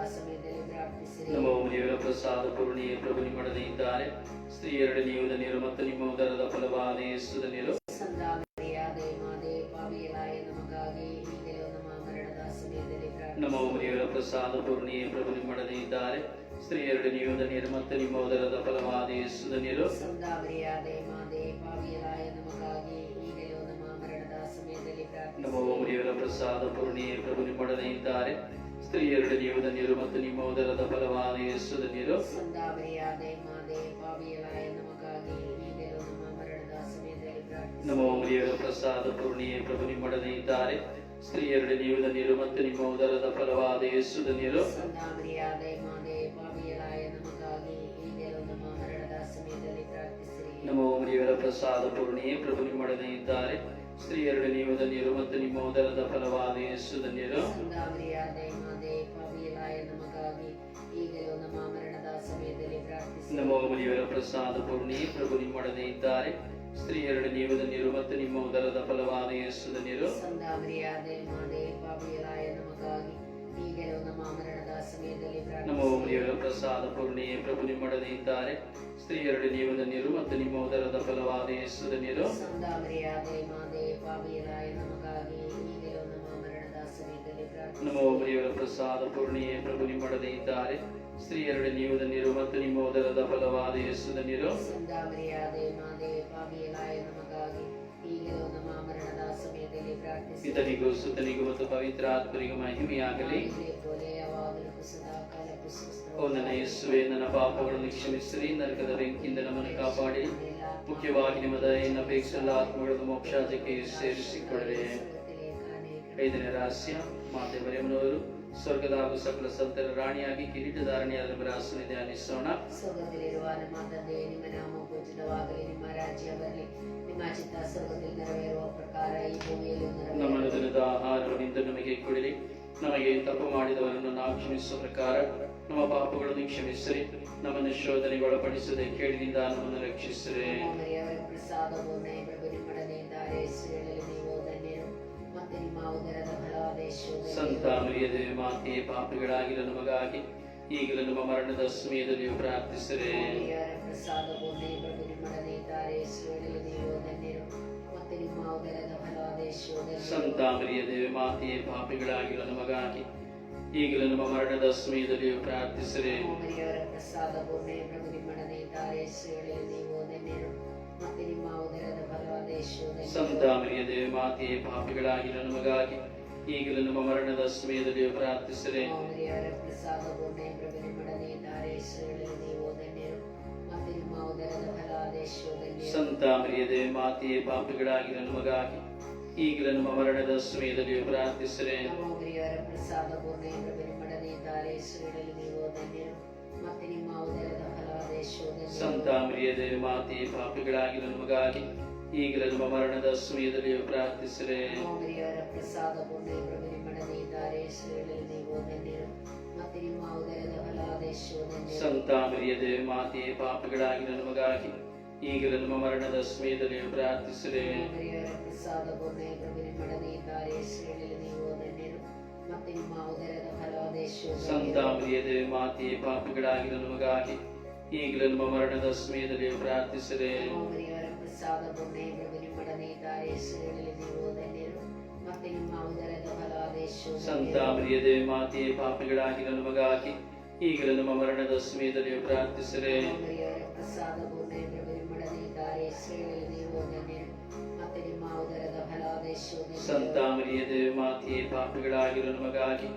ನಮ್ಮ ಸಮಯದಲ್ಲಿ ಪ್ರಾರ್ಥಿಸಿರಿ ನಮೋ ದೇವರ ಪ್ರಸಾದ ಪೂರ್ಣಿಯ ಪ್ರಭು ನಿಮ್ಮೊಡನೆ ಇದ್ದಾರೆ. ಸ್ತ್ರೀಯರಡೆ ನೀವು ಧನ್ಯರು ಮತ್ತು ನಿಮ್ಮ ಉದರದ ಫಲವಾದ ಯೇಸು ಧನ್ಯರು. ನಮ್ಮ ದೇವರ ಪ್ರಸಾದ ಪೂರ್ಣಿಯೇ ಪ್ರಭು ನಿಮ್ಮೊಡನೆ ಇದ್ದಾರೆ. ಸ್ತ್ರೀಯರಡೆ ನೀವು ಧನ್ಯರು ಮತ್ತು ನಿಮ್ಮ ಉದರದ ಫಲವಾದ ಯೇಸು ಧನ್ಯರು. ನಮ್ಮ ದೇವರ ಪ್ರಸಾದ ಪೂರ್ಣಿಯ ಪ್ರಭು ನಿಮ್ಮೊಡನೆ ಇದ್ದಾರೆ. ಸ್ತ್ರೀಯರಡೆ ನೀವು ಧನ್ಯರು ಮತ್ತು ನಿಮ್ಮ ಉದರದ ಫಲವಾದ ಪ್ರಾರ್ಥಿಸಿರಿ ನಮೋ ದೇವರ ಪ್ರಸಾದ ಪೂರ್ಣಿಯ ಪ್ರಭು ನಿಮ್ಮೊಡನೆ ಇದ್ದಾರೆ. ಸ್ತ್ರೀಯರಡೆ ನೀವು ಧನ್ಯರು ಮತ್ತು ನಿಮ್ಮ ಉದರದ ಫಲವಾದ ಯೇಸು ಧನ್ಯರು ಸಂದಾಮರಿಯಾದೆ ಮಾದೆ ಪಾವಿಯಲಾಯ ನಮಗಾಗಿ ಈಗಲೂ ನಮ್ಮ ಮರಣದ ಸಮಯದಲ್ಲಿ ಪ್ರಾರ್ಥಿಸಿರಿ ನಮೋ ದೇವರ ಪ್ರಸಾದ ಪೂರ್ಣಿಯೇ ಪ್ರಭು ನಿಮ್ಮೊಡನೆ ಇದ್ದಾರೆ. ಸ್ತ್ರೀಯರಡೆ ನೀವು ಧನ್ಯರು ಮತ್ತು ನಿಮ್ಮ ಉದರದ ಫಲವಾದ ಯೇಸು ಧನ್ಯರು ನಮ್ಮ ದೇವರ ಪ್ರಸಾದ ಪೂರ್ಣಿಯ ಪ್ರಭು ನಿಮ್ಮೊಡನೆ ಇದ್ದಾರೆ. ಸ್ತ್ರೀಯರಡೆ ನೀವು ಧನ್ಯರು ಮತ್ತು ನಿಮ್ಮ ಉದರದ ಫಲವಾದ ಯೇಸು ಧನ್ಯರು ನಮ್ಮ ಪ್ರಾರ್ಥಿಸಿರಿ ಪ್ರಸಾದ ಪೂರ್ಣಿಯ ಪ್ರಭು ನಿಮ್ಮೊಡನೆ ಇದ್ದಾರೆ. ಸ್ತ್ರೀಯರಡೆ ನೀವು ಧನ್ಯರು ಮತ್ತು ನಿಮ್ಮ ಉದರದ ಫಲವಾದ ಯೇಸು ಧನ್ಯರು ನಮ್ಮ ಪ್ರಾರ್ಥಿಸಿರಿ ಪ್ರಸಾದ ಪೂರ್ಣಿಯೇ ಪ್ರಭು ನಿಮ್ಮೊಡನೆ ಇದ್ದಾರೆ. ಸ್ತ್ರೀಯರಡೆ ನೀವು ಧನ್ಯರು ಮತ್ತು ನಿಮ್ಮ ಉದರದ ಫಲವಾದ ಯೇಸು ಧನ್ಯರು. ಇತನಿಗೂ ಮಾದೆ ಪಾವಿಯಲಾಯ ನಮಗಾಗಿ ಈಗಲೂ ನಮ್ಮ ಮರಣದ ಸಮಯದಲ್ಲಿ ಪ್ರಾರ್ಥಿಸಿರಿ ಪಿತನಿಗೂ ಸುತನಿಗೂ ಮತ್ತು ಪವಿತ್ರ ಆತ್ಮರಿಗೂ ಮಹಿಮೆಯಾಗಲಿ. ಓ ನನ್ನ ಯೇಸುವೆ ನನ್ನ ಪಾಪಗಳನ್ನು ಕ್ಷಮಿಸಿರಿ ನರಕದ ಬೆಂಕಿಯಿಂದ ನಮ್ಮನ್ನು ಕಾಪಾಡಿ. ಮುಖ್ಯವಾಗಿ ನಿಮ್ಮ ದಯೆಯನ್ನು ಅಪೇಕ್ಷೆಲ್ಲ ಆತ್ಮಗಳನ್ನು ಮೋಕ್ಷಾಜಕ್ಕೆ ಸೇರಿಸಿಕೊಳ್ಳಿ ಐದನೇ ರಹಸ್ಯ ಮಾತೆ ಮರಿಯಮ್ಮನವರು. ಸ್ವರ್ಗದ ಹಾಗೂ ಸಕಲ ಸಂತರ ರಾಣಿಯಾಗಿ ಕಿರೀಟಧಾರಣಿಯಾದ ರಾಸನ ಧ್ಯಾನಿಸೋಣ ಸ್ವರ್ಗದಲ್ಲಿರುವ ನಮ್ಮ ತಂದೆ ನಿಮ್ಮ ನಾಮ ಪೂಜಿತವಾಗಲಿ ನಿಮ್ಮ ರಾಜ್ಯ ಬರಲಿ ನಿಮ್ಮ ಚಿತ್ತ ಸ್ವರ್ಗದಲ್ಲಿ ನೆರವೇರುವ ಪ್ರಕಾರ ಈ ಭೂಮಿಯಲ್ಲಿ ನಮ್ಮ ದಿನದ ಆಹಾರವನ್ನು ನಮಗೆ ಕೊಡಲಿ ನಮಗೆ ತಪ್ಪು ಮಾಡಿದವರನ್ನು ನಾವು ಕ್ಷಮಿಸುವ ಪ್ರಕಾರ ನಮ್ಮ ಪಾಪಗಳನ್ನು ಕ್ಷಮಿಸಿರಿ. ನಮ್ಮನ್ನು ಶೋಧನೆಗೆ ಒಳಪಡಿಸದೆ ಕೇಳಿನಿಂದ ನಮ್ಮನ್ನು ರಕ್ಷಿಸಿರಿ. ಪ್ರಸಾದ ಮತ್ತೆ ನಿಮ್ಮ ಉದರದ ಸಂತ ಧನ್ಯರು. ಮರಿಯದೆ ಮಾತೆ ಪಾಪಿಗಳಾಗಿರೋ ನಮಗಾಗಿ ಈಗಲೂ ನಮ್ಮ ಮರಣದ ಸಮಯದಲ್ಲಿ ಪ್ರಾರ್ಥಿಸಿರೆ. ಮರಿಯವರ ಪ್ರಸಾದ ಪೂರ್ಣ ಪ್ರಭು ನಿಮ್ಮೊಡನೆ ಇದ್ದಾರೆ. ಸ್ತ್ರೀಗಳಲ್ಲಿ ನೀವು ಮತ್ತೆ ನಿಮ್ಮ ಉದರದ ಫಲವಾದ ಯೇಸು ಧನ್ಯರು. ಸಂತ ಮರಿಯದೆ ಮಾತೆ ಪಾಪಿಗಳಾಗಿರೋ ನಮಗಾಗಿ ಈಗಲೂ ನಮ್ಮ ಮರಣದ ಸಮಯದಲ್ಲಿ ಪ್ರಾರ್ಥಿಸಿರೆ. ಸಂತ ಮರಿಯದೆ ಮಾತೆಯೇ ಪಾಪಿಗಳಾಗಿರೋ ನಮಗಾಗಿ ಈಗಲೂ ನಮ್ಮ ಮರಣದ ಸಮಯದಲ್ಲಿ ಪ್ರಾರ್ಥಿಸಿದೆ ಸಂತ ಮರಿಯದೆ ಮಾತೆಯೇ ಪಾಪಿಗಳಾಗಿರೋ ನಮಗಾಗಿ ಈಗಲೂ ನಮ್ಮ ಮರಣದ ಸಮಯದಲ್ಲಿ ಪ್ರಾರ್ಥಿಸಿದೆ ಸಂತ ಮರಿಯದೆ ಮಾತೆಯೇ ಪಾಪಿಗಳಾಗಿರೋ ನಮಗಾಗಿ ಈಗಲೂ ನಮ್ಮ ಮರಣದ ಸಮಯದಲ್ಲಿ ಪ್ರಾರ್ಥಿಸಿರೆ ಮರಿಯವರ ಪ್ರಸಾದ ಪೂರ್ಣ ಪ್ರಭು ನಿಮ್ಮೊಡನೆ ಇದ್ದಾರೆ ಸ್ತ್ರೀಗಳಲ್ಲಿ ನೀವು ಧನ್ಯರು ಮತ್ತು ನಿಮ್ಮ ಉದರದ ಫಲ ದೇಶದಲ್ಲಿ ಸಂತ ಮರಿಯದೆ ಮಾತೆಯೇ ಪಾಪಿಗಳಾಗಿರೋ ನಮಗಾಗಿ ಈಗ ನಮ್ಮ ಮರಣದ ಸಮಯದಲ್ಲಿ ಪ್ರಾರ್ಥಿಸಿರೆ ಮರಿಯವರ ಪ್ರಸಾದ ಪೂರ್ಣ ಪ್ರಭು ನಿಮ್ಮೊಡನೆ ಇದ್ದಾರೆ ಸ್ತ್ರೀಗಳಲ್ಲಿ ನೀವು ಧನ್ಯರು ಮತ್ತು ನಿಮ್ಮ ಉದರದ ಸಂತ ಮಾತೆಯೇ ಪಾಪಿಗಳಾಗಿರೋ ನಮಗಾಗಿ ಈಗ ನಮ್ಮ ಮರಣದ ಸಮಯದಲ್ಲಿ ಪ್ರಾರ್ಥಿಸಿರೆ ಪ್ರಸಾದ ಪೂರ್ಣ ಪ್ರಭು ನಿಮ್ಮೊಡನೆ ಇದ್ದಾರೆ ಸ್ತ್ರೀಗಳಲ್ಲಿ ನೀವು ಧನ್ಯರು ಮತ್ತು ನಿಮ್ಮ ಉದರದ ಫಲ ದೇಶದಲ್ಲಿ ಸಂತ ಮರಿಯದೆ ಮಾತೆಯೇ ಪಾಪಿಗಳಾಗಿರೋ ನಮಗಾಗಿ ಈಗಲೂ ನಮ್ಮ ಮರಣದ ಸಮಯದಲ್ಲಿ ಪ್ರಾರ್ಥಿಸಿರೆ ಮರಿಯವರ ಪ್ರಸಾದ ಪೂರ್ಣ ಪ್ರಭು ನಿಮ್ಮೊಡನೆ ಇದ್ದಾರೆ ಸ್ತ್ರೀಗಳಲ್ಲಿ ನೀವು ಧನ್ಯರು ಮತ್ತು ನಿಮ್ಮ ಉದರದ ಫಲ ದೇಶದಲ್ಲಿ ಸಂತ ಮರಿಯದೆ ಮಾತೆಯೇ ಪಾಪಿಗಳಾಗಿರೋ ನಮಗಾಗಿ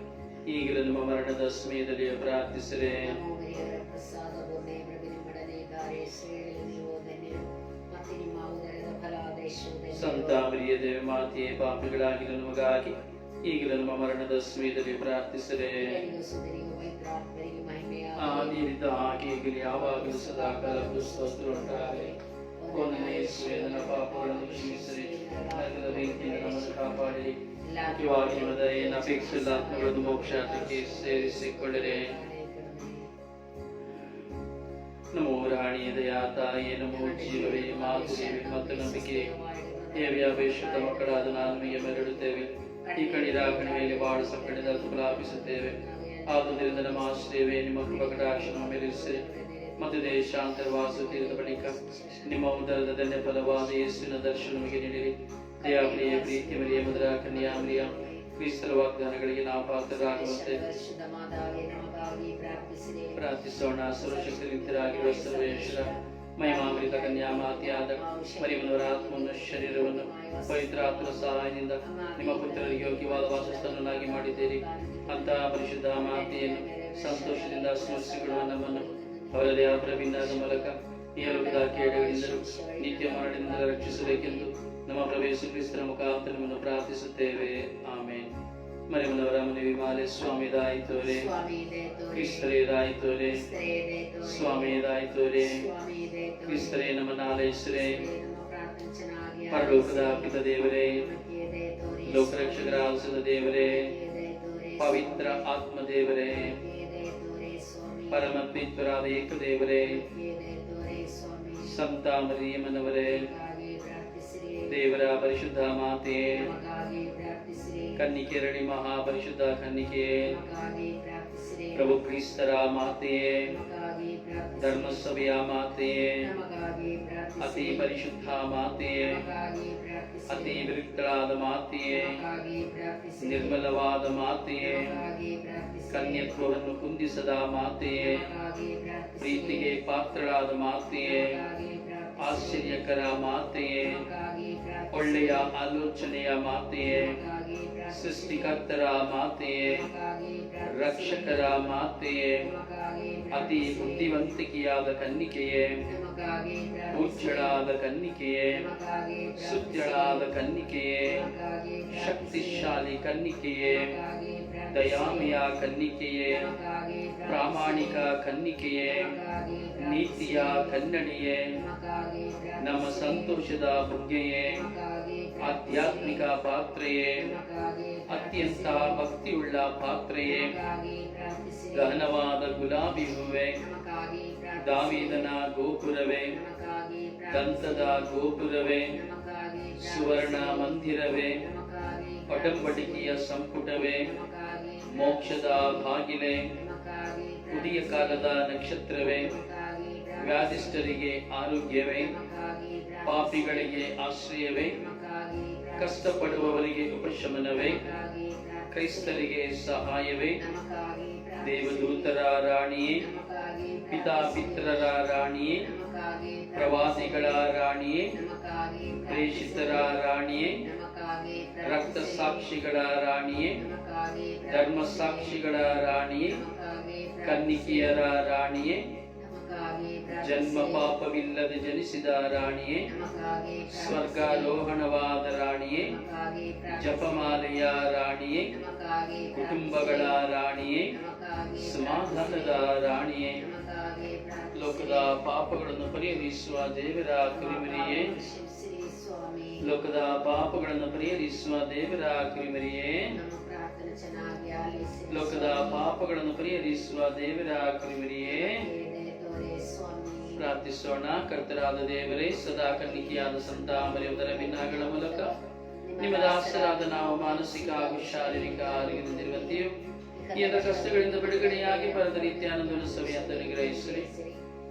ಈಗಲೂ ನಮ್ಮ ಮರಣದ ಸಮಯದಲ್ಲಿ ಪ್ರಾರ್ಥಿಸಿರೆ ಮರಿಯವರ ಪ್ರಸಾದ ಪೂರ್ಣ ಪ್ರಭು ನಿಮ್ಮೊಡನೆ ಇದ್ದಾರೆ ಸ್ತ್ರೀಗಳಲ್ಲಿ ನೀವು ಧನ್ಯರು ಮತ್ತು ನಿಮ್ಮ ಉದರದ ಫಲ ದೇಶದಲ್ಲಿ ಸಂತ ಮರಿಯದೆ ಮಾತೆಯೇ ಪಾಪಿಗಳಾಗಿರೋ ನಮಗಾಗಿ ಈಗಲ ನಮ್ಮ ಮರಣದ ಸಮಯದಲ್ಲಿ ಪ್ರಾರ್ಥಿಸಿರೆ ಆದಿರಿದ್ದ ಹಾಗೆ ಯಾವಾಗಲೂ ಸದಾ ಕಾಲಕ್ಕೂ ಸ್ವಸ್ಥರುಂಟಾಗಲಿ ನಮ್ಮನ್ನು ಕಾಪಾಡಿ ಮುಖ್ಯವಾಗಿ ನಿಮ್ಮ ದಯೆಯನ್ನು ಅಪೇಕ್ಷಿಸಿದ ಆತ್ಮಗಳನ್ನು ಮೋಕ್ಷಕ್ಕೆ ಸೇರಿಸಿಕೊಳ್ಳಿರಿ. ದಯಾ ತಾಯಿಯೇ ನಮೋ ಜೀವವೇ ಮಾತುರಿವೆ ಮತ್ತು ನಂಬಿಕೆ ದೇವಿಯಾವೇಶದ ಮಕ್ಕಳಾದ ನಾನು ನಿಮಗೆ ಮೆರಡುತ್ತೇವೆ ಈ ಕಣಿದ ಮೇಲೆ ಬಾಳು ಸಕ್ಕಣಿದ ತುಲಾಪಿಸುತ್ತೇವೆ ಆದುದರಿಂದ ನಮ್ಮ ಆಶ್ರಯವೇ, ನಿಮ್ಮ ಕೃಪಕಟಾಕ್ಷ ಮೇಲಿರಿಸಿರಿ ಮತ್ತು ದೇಶಾಂತರವಾಸ ತೀರಿದ ಬಳಿಕ ನಿಮ್ಮ ಉದರದ ಧನ್ಯ ಫಲವಾದ ಯೇಸುವಿನ ದರ್ಶನ ನಮಗೆ ನೀಡಿರಿ. ದಯಾಪ್ರಿಯ ಪ್ರೀತಿ ಮರಿಯ, ಮಧುರ ಕನ್ಯಾಮರಿಯ ಕ್ರಿಸ್ತರ ವಾಗ್ದಾನಗಳಿಗೆ ನಾವು ಪಾತ್ರರಾಗುವಂತೆ. ಪ್ರಾರ್ಥಿಸೋಣ ಸರ್ವಶಕ್ತಿಯುತರಾಗಿರುವ ಸರ್ವೇಶ್ವರ, ಮಹಿಮಾಮೃತ ಕನ್ಯಾಮಾತೆಯಾದ ಆತ್ಮವನ್ನು, ಶರೀರವನ್ನು ಪವಿತ್ರಾತ್ಮರ ಸಹಾಯದಿಂದ ನಿಮ್ಮ ಪುತ್ರರಿಗೆ ಯೋಗ್ಯವಾದ ವಾಸಸ್ಥಾನನ್ನಾಗಿ ಮಾಡಿದ್ದೀರಿ. ಅಂತಹ ಪರಿಶುದ್ಧ ಮಾತೆಯನ್ನು ಸಂತೋಷದಿಂದ ಸ್ಮರಿಸಿಕೊಳ್ಳುವ ನಮ್ಮನ್ನು ಆ ಪ್ರವಿನ್ನಾದ ಮೂಲಕ ಈ ಲೋಕದ ಕೇಡುಗಳಿಂದಲೂ ನಿತ್ಯ ಮರಣದಿಂದ ರಕ್ಷಿಸಬೇಕೆಂದು ನಮ್ಮ ಪ್ರವೇಶ ಕ್ರಿಸ್ತರ ಪ್ರಾರ್ಥಿಸುತ್ತೇವೆ. ಆಮೇಲೆ ಮರಿಮನವರ ಮನವಿ ಮಾಲೆ ಸ್ವಾಮಿದಾಯಿತೋರೆ ಸ್ವಾಮಿ ಇದೆ ತೋರೆ ಕ್ರಿಸ್ತರೇದಾಯಿತೋರೆ ಕ್ರಿಸ್ತರೇ ಇದೆ ತೋರೆ ಸ್ವಾಮಿದಾಯಿತೋರೆ ಸ್ವಾಮಿ ಇದೆ ತೋರೆ ಕ್ರಿಸ್ತರೇ ನಮ್ಮ ನಾಲೇಶ್ವರೇ ನಮ್ಮ ಪ್ರಾರ್ಥನೆ ಚೆನ್ನಾಗಿ ಪರಲೋಕದ ಪಿತ ದೇವರೇ ನಮಗೆ ಇದೆ ತೋರೆ ಲೋಕರಕ್ಷಕರ ಔಷಧ ದೇವರೇ ಇದೆ ತೋರೆ ಪವಿತ್ರ ಆತ್ಮ ದೇವರೇ ಇದೆ ತೋರೆ ಸ್ವಾಮಿ ಪರಮ ಪಿತರಾದ ಏಕ ದೇವರೇ ಇದೆ ತೋರೆ ಸ್ವಾಮಿ ಸಂತ ಮರಿಯಮ್ಮನವರೇ ನಮಗಾಗಿ ಪ್ರಾರ್ಥಿಸಿರಿ ದೇವರ ಪರಿಶುದ್ಧ ಮಾತೆಯೇ ನಮಗಾಗಿ ಪ್ರಾರ್ಥಿಸಿರಿ ಕನ್ನಿಕೆರಳಿ ಮಹಾಪರಿಶುದ್ಧ ಕನ್ನಿಕೆಯೇ ನಮಗಾಗಿ ಪ್ರಾರ್ಥಿಸಿರಿ ಪ್ರಭು ಕ್ರಿಸ್ತರ ಮಾತೆಯೇ ನಮಗಾಗಿ ಪ್ರಾರ್ಥಿಸಿರಿ ಧರ್ಮಸಭೆಯ ಮಾತೆಯೇ ನಮಗಾಗಿ ಅತಿ ಪ್ರಾರ್ಥಿಸಿರಿ ಪರಿಶುದ್ಧ ಮಾತೆಯೇ ನಮಗಾಗಿ ಅತಿ ಪ್ರಾರ್ಥಿಸಿರಿ ವಿರುಕ್ತಳಾದ ಮಾತೆಯೇ ನಮಗಾಗಿ ಪ್ರಾರ್ಥಿಸಿರಿ ನಿರ್ಮಲವಾದ ಮಾತೆಯೇ ನಮಗಾಗಿ ಪ್ರಾರ್ಥಿಸಿರಿ ಕನ್ಯತ್ವವನ್ನು ಕುಂದಿಸದ ಮಾತೆಯೇ ನಮಗಾಗಿ ಪ್ರಾರ್ಥಿಸಿರಿ ಪ್ರೀತಿಗೆ ಪಾತ್ರಳಾದ ಮಾತೆಯೇ ನಮಗಾಗಿ ಪ್ರಾರ್ಥಿಸಿರಿ ಆಶ್ಚರ್ಯಕರ ಮಾತೆಯೇ ನಮಗಾಗಿ ಪ್ರಾರ್ಥಿಸಿರಿ ಒಳ್ಳೆಯ ಆಲೋಚನೆಯ ಮಾತೆಯೇ ನಮಗಾಗಿ ಪ್ರಾರ್ಥಿಸಿರಿ ಸೃಷ್ಟಿಕರ್ತರ ಮಾತೆಯೇ ರಕ್ಷಕರ ಮಾತೆಯೇ ಅತಿ ಬುದ್ಧಿವಂತಿಕೆಯಾದ ಕನ್ನಿಕೆಯೇ ಉಜ್ಜಳಾದ ಕನ್ನಿಕೆಯೇ ಸುಜ್ಜಳಾದ ಕನ್ನಿಕೆಯೇ ಶಕ್ತಿಶಾಲಿ ಕನ್ನಿಕೆಯೇ ದಯಾಮಯ ಕನ್ನಿಕೆಯೇ ಪ್ರಾಮಾಣಿಕ ಕನ್ನಿಕೆಯೇ ನೀತಿಯ ಕನ್ನಡಿಯೇ ನಮ್ಮ ಸಂತೋಷದ ಬುಗ್ಗೆಯೇ ಆಧ್ಯಾತ್ಮಿಕ ಪಾತ್ರೆಯೇ ಅತ್ಯಂತ ಭಕ್ತಿಯುಳ್ಳ ಪಾತ್ರೆಯೇ. ಗಹನವಾದ ಗುಲಾಬಿ ಹೂವೆ. ದಾವಿದನ ಗೋಪುರವೇ. ದಂತದ ಗೋಪುರವೇ. ಸುವರ್ಣ ಮಂದಿರವೇ. ಪಟಂಬಟಿಕೆಯ ಸಂಪುಟವೇ. ಮೋಕ್ಷದ ಬಾಗಿಲೆ ಕುಡಿಯ ಕಾಲದ ನಕ್ಷತ್ರವೇ. ವ್ಯಾಧಿಷ್ಠರಿಗೆ ಆರೋಗ್ಯವೇ. ಪಾಪಿಗಳಿಗೆ ಆಶ್ರಯವೇ. ಕಷ್ಟಪಡುವವರಿಗೆ ಉಪಶಮನವೇ. ಕ್ರೈಸ್ತರಿಗೆ ಸಹಾಯವೇ? ದೇವದೂತರ ರಾಣಿಯೇ? ಪಿತಾಪಿತ್ರರ ರಾಣಿಯೇ? ಪ್ರವಾಸಿಗಳ ರಾಣಿಯೇ? ಪ್ರೇಷಿತರ ರಾಣಿಯೇ? ರಕ್ತ ಸಾಕ್ಷಿಗಳ ರಾಣಿಯೇ? ಧರ್ಮ ಸಾಕ್ಷಿಗಳ ರಾಣಿಯೇ? ಕನ್ನಿಕೆಯರ ರಾಣಿಯೇ? ಜನ್ಮ ಪಾಪವಿಲ್ಲದೆ ಜನಿಸಿದ ರಾಣಿಯೇ ಸ್ವರ್ಗಾರೋಹಣವಾದ ರಾಣಿಯೇ ಜಪಮಾಲೆಯ ರಾಣಿಯೇ ಕುಟುಂಬಗಳ ರಾಣಿಯೇ ಸಮಾಧಾನದ ರಾಣಿಯೇ. ಲೋಕದ ಪಾಪಗಳನ್ನು ಪರಿಹರಿಸುವ ದೇವರ ಸ್ವಾಮಿ. ಲೋಕದ ಪಾಪಗಳನ್ನು ಪರಿಹರಿಸುವ ದೇವರ ಚೆನ್ನಾಗಿ ಲೋಕದ ಪಾಪಗಳನ್ನು ಪರಿಹರಿಸುವ ದೇವರ ಸ್ವಾಮಿ ಪ್ರಾರ್ಥಿಸೋಣ. ಕರ್ತರಾದ ದೇವರೇ, ಸದಾ ಕನ್ನಿಕೆಯಾದ ಸಂತ ಭಿನ್ನಗಳ ಮೂಲಕ ನಿಮ್ಮ ದಾಸರಾದ ನಾವು ಮಾನಸಿಕ ಹಾಗೂ ಶಾರೀರಿಕ ಆರೋಗ್ಯದಿಂದಿರುವಂತೆಯೂ ಎಲ್ಲ ಕಷ್ಟಗಳಿಂದ ಬಿಡುಗಡೆಯಾಗಿ ಪರದ ರೀತಿಯ ಆನಂದವನ್ನು ಸವಿಯಂತ ನಿಗ್ರಹಿಸಲಿ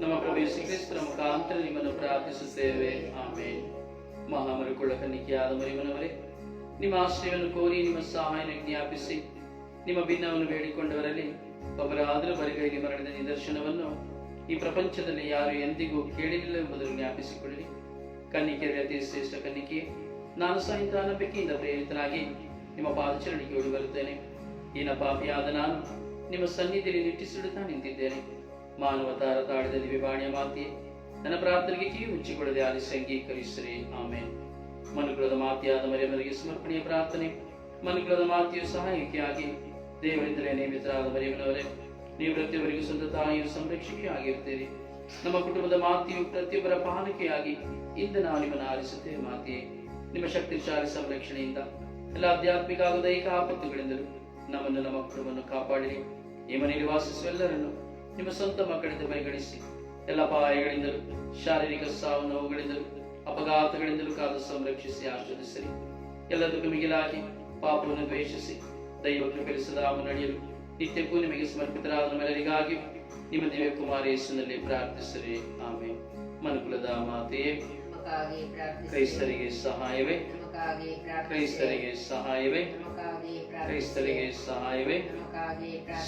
ನಮ್ಮ ಯೇಸು ಕ್ರಿಸ್ತರ ಮುಖಾಂತರ ನಿಮ್ಮನ್ನು ಪ್ರಾರ್ಥಿಸುತ್ತೇವೆ. ಆಮೇಲೆ ಮಹಾಮರುಕುಳ ಕನ್ನಿಕೆಯಾದ ಮರಿಮನವರೇ, ನಿಮ್ಮ ಆಶ್ರಯವನ್ನು ಕೋರಿ, ನಿಮ್ಮ ಸಹಾಯ ಜ್ಞಾಪಿಸಿ ನಿಮ್ಮ ಭಿನ್ನವನ್ನು ಬೇಡಿಕೊಂಡವರಲ್ಲಿ ಒಬ್ಬರಾದರೂ ಬರಿಗೈಲಿ ಮರಣದ ನಿದರ್ಶನವನ್ನು ಈ ಪ್ರಪಂಚದಲ್ಲಿ ಯಾರು ಎಂದಿಗೂ ಕೇಳಿರಲಿಲ್ಲ ಎಂಬುದನ್ನು ಜ್ಞಾಪಿಸಿಕೊಳ್ಳಿ ಕನ್ನಿಕೆಯ ಅತಿ ಶ್ರೇಷ್ಠ ಕನ್ನಿಕೆ, ನಾನು ಸಹಿತ ನಂಬಿಕೆಯಿಂದ ಪ್ರೇರಿತನಾಗಿ ನಿಮ್ಮ ಪಾದಚರಣೆಗೆ ಓಡಿ ಬರುತ್ತೇನೆ ಈ ಪಾಪಿಯಾದ ನಾನು ನಿಮ್ಮ ಸನ್ನಿಧಿಯಲ್ಲಿ ನಿಟ್ಟಿಸಿಡುತ್ತಾ ನಿಂತಿದ್ದೇನೆ. ಮಾನವ ತಾರ ತಾಡಿದ ದಿವ್ಯವಾಣಿಯ ಮಾತಿ ನನ್ನ ಪ್ರಾರ್ಥನೆಗೆ ಕಿವಿ ಮುಚ್ಚಿಕೊಳ್ಳದೆ ಆಲಿಸಿ ಅಂಗೀಕರಿಸಿರಿ. ಆಮೇಲೆ ಮನುಕುಲದ ಮಾತಿಯಾದ ಮರಿಯಮರಿಗೆ ಸಮರ್ಪಣೆಯ ಪ್ರಾರ್ಥನೆ. ಮನುಕುಲದ ಮಾತಿಯು ಸಹಾಯಕಿಯಾಗಿ ದೇವರಿಂದಲೇ ನೇಮಿತರಾದ ಮರಿಯಮ್ಮನವರೇ ನೀವು ಪ್ರತಿಯೊಬ್ಬರಿಗೂ ಸ್ವಂತ ತಾಯಿಯು ಸಂರಕ್ಷಕಿ ಆಗಿರುತ್ತೀರಿ ನಮ್ಮ ಕುಟುಂಬದ ಮಾತೆಯು ಪ್ರತಿಯೊಬ್ಬರ ಪಾಲಕಿಯಾಗಿ ಇಂದು ನಾವು ನಿಮ್ಮನ್ನು ಆರಿಸುತ್ತೇವೆ ಮಾತೆಯೇ. ನಿಮ್ಮ ಶಕ್ತಿಶಾಲಿ ಸಂರಕ್ಷಣೆಯಿಂದ ಎಲ್ಲ ಆಧ್ಯಾತ್ಮಿಕ ಹಾಗೂ ದೈಹಿಕ ಆಪತ್ತುಗಳಿಂದಲೂ ನಮ್ಮನ್ನು ನಮ್ಮ ಕುಟುಂಬವನ್ನು ಕಾಪಾಡಿರಿ. ಈ ಮನೆಯಲ್ಲಿ ವಾಸಿಸುವ ಎಲ್ಲರನ್ನು ನಿಮ್ಮ ಸ್ವಂತ ಮಕ್ಕಳಿಂದ ಪರಿಗಣಿಸಿ ಎಲ್ಲ ಅಪಾಯಗಳಿಂದಲೂ, ಶಾರೀರಿಕ ಸಾವು ನೋವುಗಳಿಂದಲೂ, ಅಪಘಾತಗಳಿಂದಲೂ ಕಾದು ಸಂರಕ್ಷಿಸಿ ಆಶ್ರದಿಸಿರಿ ಎಲ್ಲದಕ್ಕೂ ಮಿಗಿಲಾಗಿ ಪಾಪವನ್ನು ದ್ವೇಷಿಸಿ ದೈವ ಕೃಪೆಲಿಸದ ನಡೆಯಲು ನಿತ್ಯಕ್ಕೂ ನಿಮಗೆ ಸಮರ್ಪಿತರಾದ ನಮ್ಮೆಲ್ಲರಿಗಾಗಿ ನಿಮ್ಮ ದಿವ್ಯ ಕುಮಾರ ಯೇಸುನಲ್ಲಿ ಪ್ರಾರ್ಥಿಸಿರಿ. ಆಮೆ ಮನುಕುಲದ ಮಾತೆಯೇ ಕ್ರೈಸ್ತರಿಗೆ ಸಹಾಯವೇ ಕ್ರೈಸ್ತರಿಗೆ ಸಹಾಯವೇ ಕ್ರೈಸ್ತರಿಗೆ ಸಹಾಯವೇ.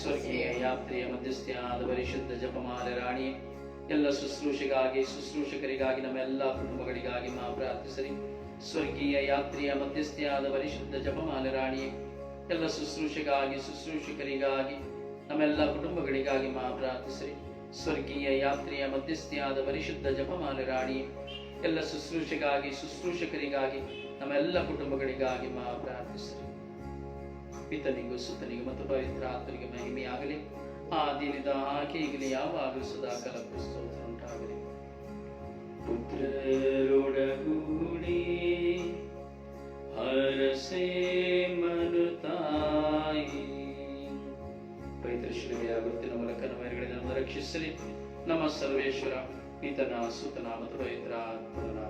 ಸ್ವರ್ಗೀಯ ಯಾತ್ರೆಯ ಮಧ್ಯಸ್ಥೆಯಾದ ಪರಿಶುದ್ಧ ಜಪಮಾಲೆ ರಾಣಿ ಎಲ್ಲ ಶುಶ್ರೂಷೆಗಾಗಿ ಶುಶ್ರೂಷಕರಿಗಾಗಿ ನಮ್ಮ ಎಲ್ಲ ಕುಟುಂಬಗಳಿಗಾಗಿ ಮಾ ಪ್ರಾರ್ಥಿಸರಿ. ಸ್ವರ್ಗೀಯ ಯಾತ್ರೆಯ ಮಧ್ಯಸ್ಥೆಯಾದ ಪರಿಶುದ್ಧ ಜಪಮಾಲೆ ರಾಣಿ ಎಲ್ಲ ಶುಶ್ರೂಷೆಗಾಗಿ, ಶುಶ್ರೂಷಕರಿಗಾಗಿ, ನಮ್ಮೆಲ್ಲ ಕುಟುಂಬಗಳಿಗಾಗಿ ಮಾ ಪ್ರಾರ್ಥಿಸ್ರಿ. ಸ್ವರ್ಗೀಯ ಯಾತ್ರೆಯ ಮಧ್ಯಸ್ಥಿಯಾದ ಪರಿಶುದ್ಧ ಜಪಮಾಲೆ ರಾಣಿ, ಎಲ್ಲ ಶುಶ್ರೂಷೆಗಾಗಿ, ಶುಶ್ರೂಷಕರಿಗಾಗಿ, ನಮ್ಮೆಲ್ಲ ಕುಟುಂಬಗಳಿಗಾಗಿ ಮಾ ಪ್ರಾರ್ಥಿಸ್ರಿ. ಪಿತನಿಗೂ, ಸುತನಿಗೂ ಮತ್ತು ಪವಿತ್ರ ಆತ್ಮನಿಗೆ ಮಹಿಮೆಯಾಗಲಿ. ಆ ದಿನದ ಆಕೆ ಈಗಲೇ ಯಾವಾಗಲೂ ಸದಾ ಕಲ ಉಂಟಾಗಲಿ. ಪುತ್ರರೊಡಗೂಡಿ ಹರಸೆ ಮನುತಾಯಿ ಪವಿತ್ರ ಶಿಲುಬೆಯ ಗುರುತಿನ ಮೂಲಕ ನಮ್ಮನ್ನು ರಕ್ಷಿಸಲಿ ನಮ್ಮ ಸರ್ವೇಶ್ವರ ಈತನ ಸುತನ ಮತ್ತು ಪವಿತ್ರ ಆತ್ಮನ